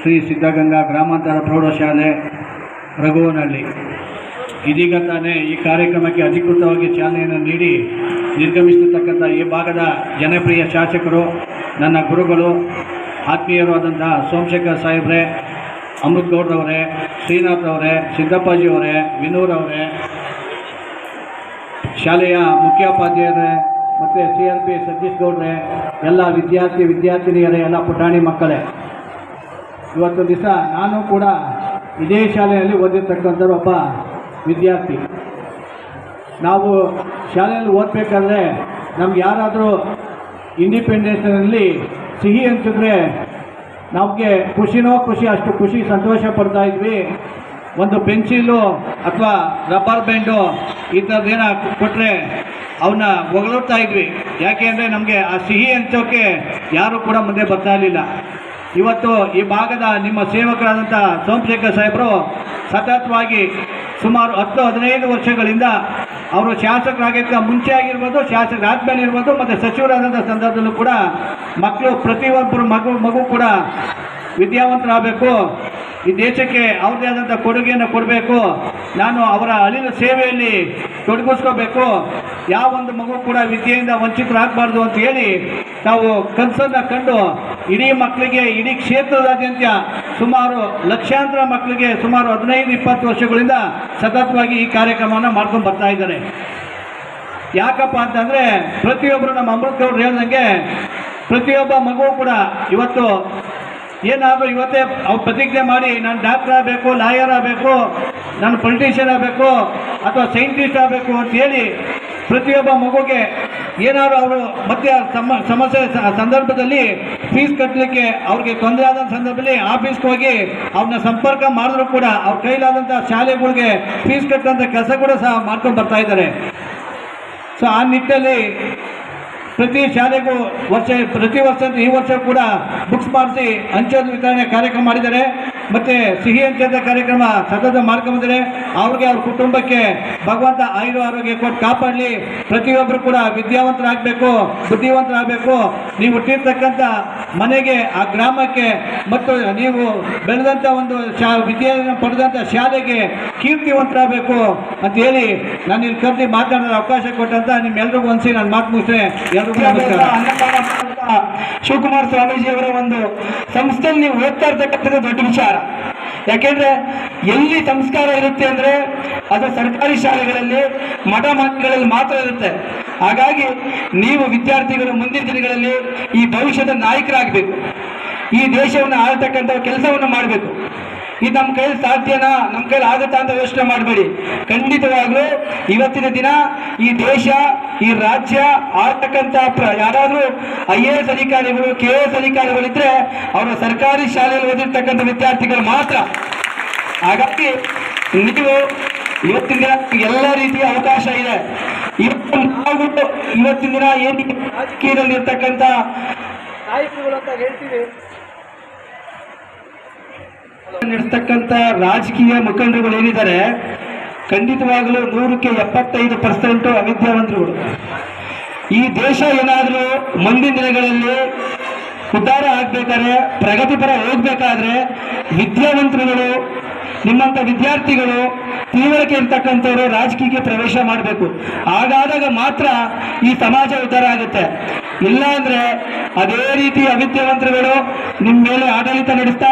ಶ್ರೀ ಸಿದ್ಧಗಂಗಾ ಗ್ರಾಮಾಂತರ ಪ್ರೌಢಶಾಲೆ, ರಘುವನಹಳ್ಳಿ. ಇದೀಗ ತಾನೇ ಈ ಕಾರ್ಯಕ್ರಮಕ್ಕೆ ಅಧಿಕೃತವಾಗಿ ಚಾಲನೆಯನ್ನು ನೀಡಿ ನಿರ್ಗಮಿಸಿರ್ತಕ್ಕಂಥ ಈ ಭಾಗದ ಜನಪ್ರಿಯ ಶಾಸಕರು, ನನ್ನ ಗುರುಗಳು, ಆತ್ಮೀಯರು ಆದಂತಹ ಸೋಮಶೇಖರ್ ಸಾಹೇಬ್ರೆ, ಅಮೃತ್ ಗೌಡ್ರವರೇ ಶ್ರೀನಾಥ್ ಅವರೇ ಸಿದ್ದಪ್ಪಾಜಿಯವರೇ ವಿನೂರ್ ಅವರೇ, ಶಾಲೆಯ ಮುಖ್ಯೋಪಾಧ್ಯಾಯರೇ ಮತ್ತು ಸಿ ಆರ್ ಪಿ ಸತೀಶ್ ಗೌಡ್ರೆ, ಎಲ್ಲ ವಿದ್ಯಾರ್ಥಿ, ವಿದ್ಯಾರ್ಥಿನಿಯರೇ, ಎಲ್ಲ ಪುಟಾಣಿ ಮಕ್ಕಳೇ. ಇವತ್ತು ದಿವಸ ನಾನು ಕೂಡ ಇದೇ ಶಾಲೆಯಲ್ಲಿ ಓದಿರ್ತಕ್ಕಂಥ ಒಬ್ಬ ವಿದ್ಯಾರ್ಥಿ. ನಾವು ಶಾಲೆಯಲ್ಲಿ ಓದಬೇಕಾದ್ರೆ ನಮ್ಗೆ ಯಾರಾದರೂ ಇಂಡಿಪೆಂಡೆನ್ಸ್ನಲ್ಲಿ ಸಿಹಿ ಅನಿಸಿದ್ರೆ ನಮಗೆ ಖುಷಿನೋ ಖುಷಿ, ಅಷ್ಟು ಖುಷಿ, ಸಂತೋಷ ಪಡ್ತಾ ಇದ್ವಿ. ಒಂದು ಪೆನ್ಸಿಲು ಅಥವಾ ರಬ್ಬರ್ ಬ್ಯಾಂಡು ಈ ಥರದ್ದೇನ ಕೊಟ್ಟರೆ ಅವನ್ನ ಹೊಗಳುತ್ತಾ ಇದ್ವಿ. ಯಾಕೆ ಅಂದರೆ ನಮಗೆ ಆ ಸಿಹಿ ಹಂಚೋಕ್ಕೆ ಯಾರೂ ಕೂಡ ಮುಂದೆ ಬರ್ತಾ ಇರಲಿಲ್ಲ. ಇವತ್ತು ಈ ಭಾಗದ ನಿಮ್ಮ ಸೇವಕರಾದಂಥ ಸೋಮಶೇಖರ್ ಸಾಹೇಬರು ಸತತವಾಗಿ ಸುಮಾರು ಹತ್ತು, ಹದಿನೈದು ವರ್ಷಗಳಿಂದ ಅವರು ಶಾಸಕರಾಗಿದ್ದ ಮುಂಚೆ ಆಗಿರ್ಬೋದು, ಶಾಸಕರಾದ್ಮೇಲೆ ಇರ್ಬೋದು, ಮತ್ತು ಸಚಿವರಾದಂಥ ಸಂದರ್ಭದಲ್ಲೂ ಕೂಡ ಮಕ್ಕಳು ಪ್ರತಿಯೊಬ್ಬರು ಮಗು ಮಗು ಕೂಡ ವಿದ್ಯಾವಂತರಾಗಬೇಕು. ಈ ದೇಶಕ್ಕೆ ಅವ್ರದೇ ಆದಂಥ ಕೊಡುಗೆಯನ್ನು ಕೊಡಬೇಕು. ನಾನು ಅವರ ಅಳಿಲ ಸೇವೆಯಲ್ಲಿ ತೊಡಗಿಸ್ಕೋಬೇಕು. ಯಾವ ಒಂದು ಮಗು ಕೂಡ ವಿದ್ಯೆಯಿಂದ ವಂಚಿತರಾಗಬಾರ್ದು ಅಂತ ಹೇಳಿ ನಾವು ಕನಸನ್ನು ಕಂಡು ಇಡೀ ಮಕ್ಕಳಿಗೆ, ಇಡೀ ಕ್ಷೇತ್ರದಾದ್ಯಂತ ಸುಮಾರು ಲಕ್ಷಾಂತರ ಮಕ್ಕಳಿಗೆ ಸುಮಾರು ಹದಿನೈದು, ಇಪ್ಪತ್ತು ವರ್ಷಗಳಿಂದ ಸತತವಾಗಿ ಈ ಕಾರ್ಯಕ್ರಮವನ್ನು ಮಾಡ್ಕೊಂಡು ಬರ್ತಾ ಇದ್ದಾರೆ. ಯಾಕಪ್ಪ ಅಂತಂದರೆ ಪ್ರತಿಯೊಬ್ಬರು ನಮ್ಮ ಅಮೃತ್ ಅವರು ಹೇಳ್ದಂಗೆ ಪ್ರತಿಯೊಬ್ಬ ಮಗು ಕೂಡ ಇವತ್ತು ಏನಾದರೂ ಇವತ್ತೇ ಅವ್ರು ಪ್ರತಿಜ್ಞೆ ಮಾಡಿ, ನಾನು ಡಾಕ್ಟರ್ ಆಗಬೇಕು, ಲಾಯರ್ ಆಗಬೇಕು, ನಾನು ಪೊಲಿಟಿಷಿಯನ್ ಆಗಬೇಕು, ಅಥವಾ ಸೈಂಟಿಸ್ಟ್ ಆಗಬೇಕು ಅಂತ ಹೇಳಿ ಪ್ರತಿಯೊಬ್ಬ ಮಗುಗೆ ಏನಾದರೂ ಅವರು ಮತ್ತೆ ಸಮ, ಸಮಸ್ಯೆ ಸಂದರ್ಭದಲ್ಲಿ ಫೀಸ್ ಕಟ್ಟಲಿಕ್ಕೆ ಅವ್ರಿಗೆ ತೊಂದರೆ ಆದಂಥ ಸಂದರ್ಭದಲ್ಲಿ ಆಫೀಸ್ಗೆ ಹೋಗಿ ಅವ್ರನ್ನ ಸಂಪರ್ಕ ಮಾಡಿದ್ರು ಕೂಡ ಅವ್ರ ಕೈಲಾದಂಥ ಶಾಲೆಗಳಿಗೆ ಫೀಸ್ ಕಟ್ಟುವಂಥ ಕೆಲಸ ಕೂಡ ಸಹ ಮಾಡ್ಕೊಂಡು ಬರ್ತಾ ಇದ್ದಾರೆ. ಸೊ ಆ ನಿಟ್ಟಿನಲ್ಲಿ ಪ್ರತಿ ಶಾಲೆಗೂ ವರ್ಷ, ಪ್ರತಿ ವರ್ಷ ಈ ವರ್ಷ ಕೂಡ ಬುಕ್ಸ್ ಮಾಡಿಸಿ ಹಂಚೋದು ವಿತರಣೆ ಕಾರ್ಯಕ್ರಮ ಮಾಡಿದ್ದಾರೆ. ಮತ್ತು ಸಿಹಿ ಹಂಚೋದ ಕಾರ್ಯಕ್ರಮ ಸತತ ಮಾಡ್ಕೊಂಬಂದರೆ ಅವ್ರಿಗೆ ಅವ್ರ ಕುಟುಂಬಕ್ಕೆ ಭಗವಂತ ಆಯುರ ಆರೋಗ್ಯ ಕೊಟ್ಟು ಕಾಪಾಡಲಿ. ಪ್ರತಿಯೊಬ್ಬರು ಕೂಡ ವಿದ್ಯಾವಂತರಾಗಬೇಕು, ಬುದ್ಧಿವಂತರಾಗಬೇಕು. ನೀವು ಹುಟ್ಟಿರ್ತಕ್ಕಂಥ ಮನೆಗೆ, ಆ ಗ್ರಾಮಕ್ಕೆ, ಮತ್ತು ನೀವು ಬೆಳೆದಂಥ ಒಂದು ಶಾ ವಿದ್ಯೆಯನ್ನು ಪಡೆದಂಥ ಶಾಲೆಗೆ ಕೀರ್ತಿವಂತರಾಗಬೇಕು ಅಂತ ಹೇಳಿ ನಾನು ಇಲ್ಲಿ ಕರೆದಿ ಮಾತಾಡೋದು ಅವಕಾಶ ಕೊಟ್ಟಂತ ನಿಮ್ಮೆಲ್ಲರಿಗೂ ಒಂದ್ಸಿ ನಾನು ಮಾತು ಮುಗಿಸ್ತೇನೆ ಎಲ್ರಿಗೂ ಸ್ವಾಮೀಜಿಯವರ ಶಿವಕುಮಾರ ಸ್ವಾಮೀಜಿ ಅವರ ಒಂದು ಸಂಸ್ಥೆಯಲ್ಲಿ ನೀವು ಓದ್ತಾ ಇರ್ತಕ್ಕಂಥದ್ದು ದೊಡ್ಡ ವಿಚಾರ. ಯಾಕೆಂದ್ರೆ ಎಲ್ಲಿ ಸಂಸ್ಕಾರ ಇರುತ್ತೆ ಅಂದ್ರೆ ಅದು ಸರ್ಕಾರಿ ಶಾಲೆಗಳಲ್ಲಿ, ಮಠ ಮಠಗಳಲ್ಲಿ ಮಾತ್ರ ಇರುತ್ತೆ. ಹಾಗಾಗಿ ನೀವು ವಿದ್ಯಾರ್ಥಿಗಳು ಮುಂದಿನ ದಿನಗಳಲ್ಲಿ ಈ ಭವಿಷ್ಯದ ನಾಯಕರಾಗಬೇಕು. ಈ ದೇಶವನ್ನು ಆಳ್ತಕ್ಕಂಥ ಕೆಲಸವನ್ನು ಮಾಡಬೇಕು. ಇದು ನಮ್ಮ ಕೈಯಲ್ಲಿ ಸಾಧ್ಯನಾ ನಮ್ಮ ಕೈಯಲ್ಲಿ ಆಗುತ್ತಾ ಅಂತ ಯೋಚನೆ ಮಾಡಬೇಡಿ. ಖಂಡಿತವಾಗ್ಲೂ ಇವತ್ತಿನ ದಿನ ಈ ದೇಶ ಈ ರಾಜ್ಯ ಆಳ್ತಕ್ಕಂಥ ಪ್ರ ಯಾರಾದರೂ ಐ ಎ ಎಸ್ ಅಧಿಕಾರಿಗಳು ಕೆ ಎ ಎಸ್ ಅಧಿಕಾರಿಗಳಿದ್ರೆ ಅವರು ಸರ್ಕಾರಿ ಶಾಲೆಯಲ್ಲಿ ಓದಿರ್ತಕ್ಕಂಥ ವಿದ್ಯಾರ್ಥಿಗಳು ಮಾತ್ರ. ಹಾಗಾಗಿ ನೀವು ಇವತ್ತಿನ ದಿನ ಎಲ್ಲ ರೀತಿಯ ಅವಕಾಶ ಇದೆ. ಇವತ್ತು ನಾವು ಇವತ್ತಿನ ದಿನ ಏನು ರಾಜಕೀಯದಲ್ಲಿ ಇರ್ತಕ್ಕಂಥ ನಾಯಕರುಗಳು ಅಂತ ಹೇಳ್ತೀವಿ. ನಡೆಸ್ತಕ್ಕಂಥ ರಾಜಕೀಯ ಮುಖಂಡರುಗಳು ಏನಿದ್ದಾರೆ ಖಂಡಿತವಾಗಲೂ ನೂರಕ್ಕೆ ಎಪ್ಪತ್ತೈದು ಪರ್ಸೆಂಟ್ ಅವಿದ್ಯಾವಂತರುಗಳು ಈ ದೇಶ ಏನಾದರೂ ಮುಂದಿನ ದಿನಗಳಲ್ಲಿ ಉದ್ಧಾರ ಆಗ್ಬೇಕಾದ್ರೆ ಪ್ರಗತಿಪರ ಹೋಗ್ಬೇಕಾದ್ರೆ ವಿದ್ಯಾವಂತರುಗಳು, ನಿಮ್ಮಂಥ ವಿದ್ಯಾರ್ಥಿಗಳು ತೀವ್ರಕ್ಕೆ ಇರ್ತಕ್ಕಂಥವ್ರು ರಾಜಕೀಯಕ್ಕೆ ಪ್ರವೇಶ ಮಾಡಬೇಕು. ಹಾಗಾದಾಗ ಮಾತ್ರ ಈ ಸಮಾಜ ಉದ್ಧಾರ ಆಗುತ್ತೆ. ಇಲ್ಲ ಅಂದ್ರೆ ಅದೇ ರೀತಿ ಅವಿದ್ಯಾವಂತರುಗಳು ನಿಮ್ಮ ಮೇಲೆ ಆಡಳಿತ ನಡೆಸ್ತಾ